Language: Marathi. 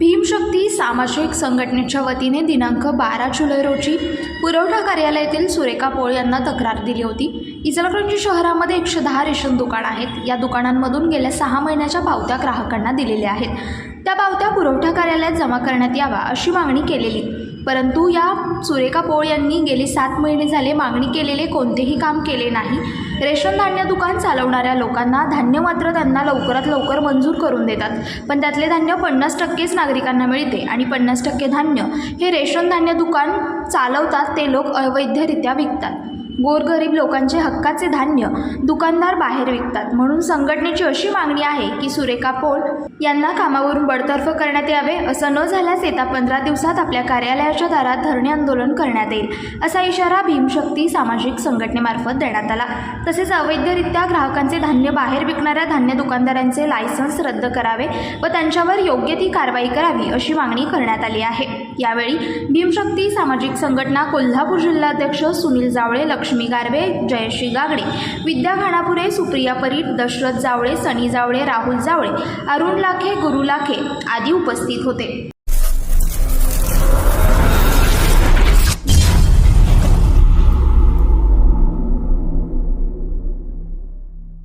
भीमशक्ती सामाजिक संघटनेच्या वतीने दिनांक बारा जुलै रोजी पुरवठा कार्यालयातील सुरेखा पोळ यांना तक्रार दिली होती. इचलकरंजी शहरामध्ये एकशे दहा रेशन दुकान आहेत. या दुकानांमधून गेल्या सहा महिन्याच्या पावत्या ग्राहकांना दिलेल्या आहेत. त्या पावत्या पुरवठा कार्यालयात जमा करण्यात यावा अशी मागणी केलेली. परंतु या सुरेखा पोळ यांनी गेली सात महिने झाले मागणी केलेले कोणतेही काम केले नाही. रेशन धान्य दुकान चालवणाऱ्या लोकांना धान्य मात्र त्यांना लवकरात लवकर मंजूर करून देतात. पण त्यातले धान्य पन्नास टक्केच नागरिकांना मिळते आणि पन्नास टक्के धान्य हे रेशन धान्य दुकान चालवतात ते लोक अवैधरित्या विकतात. गोरगरीब लोकांचे हक्काचे धान्य दुकानदार बाहेर विकतात. म्हणून संघटनेची अशी मागणी आहे की सुरेखा पोळ यांना कामावरून बडतर्फ करण्यात यावे असं न झाल्यास येत्या पंधरा दिवसात आपल्या कार्यालयाच्या दारात धरणे आंदोलन करण्यात येईल असा इशारा भीमशक्ती सामाजिक संघटनेमार्फत देण्यात आला. तसेच अवैधरित्या ग्राहकांचे धान्य बाहेर विकणाऱ्या धान्य दुकानदारांचे लायसन्स रद्द करावे व त्यांच्यावर योग्य ती कारवाई करावी अशी मागणी करण्यात आली आहे. यावेळी भीमशक्ती सामाजिक संघटना कोल्हापूर जिल्हाध्यक्ष सुनील जावळे लक्ष्मी गारवे जयश्री गागडे विद्या खानापुरे सुप्रिया परीट दशरथ जावळे सनी जावळे राहुल जावळे अरुण लाखे गुरु लाखे आदी उपस्थित होते.